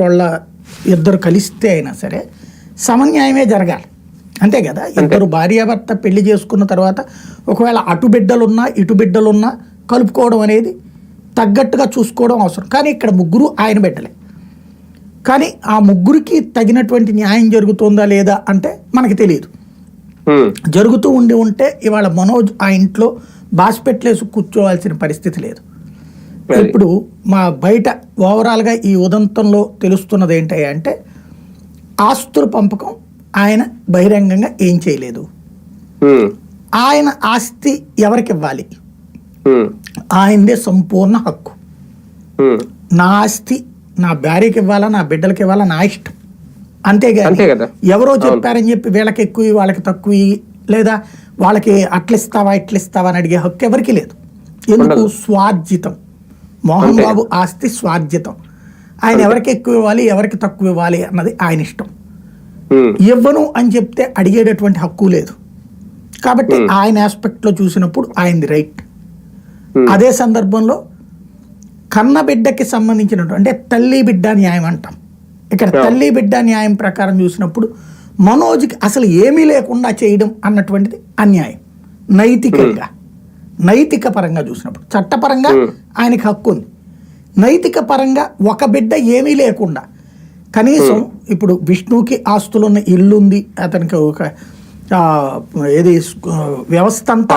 వాళ్ళ ఇద్దరు కలిస్తే అయినా సరే సమన్యాయమే జరగాలి. అంతే కదా? ఇద్దరు భార్యాభర్త పెళ్ళి చేసుకున్న తర్వాత ఒకవేళ అటు బిడ్డలున్నా ఇటు బిడ్డలున్నా కలుపుకోవడం అనేది తగ్గట్టుగా చూసుకోవడం అవసరం. కానీ ఇక్కడ ముగ్గురు ఆయన బిడ్డలే. కానీ ఆ ముగ్గురికి తగినటువంటి న్యాయం జరుగుతుందా లేదా అంటే మనకి తెలియదు. జరుగుతూ ఉండి ఉంటే ఇవాళ మనోజ్ ఆ ఇంట్లో బాస్పెట్లేసి కూర్చోవాల్సిన పరిస్థితి లేదు. ఇప్పుడు మా బయట ఓవరాల్గా ఈ ఉదంతంలో తెలుస్తున్నది ఏంటి అంటే ఆస్తుల పంపకం ఆయన బహిరంగంగా ఏం చేయలేదు. ఆయన ఆస్తి ఎవరికి ఇవ్వాలి? ఆయనదే సంపూర్ణ హక్కు. నా ఆస్తి నా భార్యకి ఇవ్వాలా నా బిడ్డలకి ఇవ్వాలా నా ఇష్టం. అంతేగాని. ఎవరో చెప్పారని చెప్పి వీళ్ళకి ఎక్కువ వాళ్ళకి తక్కువ లేదా వాళ్ళకి అట్లిస్తావా ఇట్లిస్తావా అని అడిగే హక్కు ఎవరికి లేదు. ఎందుకు. స్వార్జితం. మోహన్. బాబు ఆస్తి స్వార్జితం ఆయన ఎవరికి ఎక్కువ ఇవ్వాలి ఎవరికి తక్కువ ఇవ్వాలి అన్నది ఆయన ఇష్టం ఇవ్వను అని చెప్తే అడిగేటటువంటి హక్కు లేదు కాబట్టి. ఆయన ఆస్పెక్ట్లో చూసినప్పుడు ఆయనది రైట్. అదే సందర్భంలో కన్న బిడ్డకి సంబంధించినటువంటి అంటే తల్లి బిడ్డ న్యాయం అంటాం ఇక్కడ. తల్లి బిడ్డ న్యాయం ప్రకారం చూసినప్పుడు మనోజ్కి అసలు ఏమీ లేకుండా చేయడం అన్నటువంటిది అన్యాయం నైతికంగా నైతిక పరంగా చూసినప్పుడు. చట్టపరంగా. ఆయనకి హక్కు ఉంది. నైతిక పరంగా ఒక బిడ్డ ఏమీ లేకుండా కనీసం ఇప్పుడు విష్ణువుకి ఆస్తులున్న ఇల్లు ఉంది అతనికి ఒక ఏది వ్యవస్థ అంతా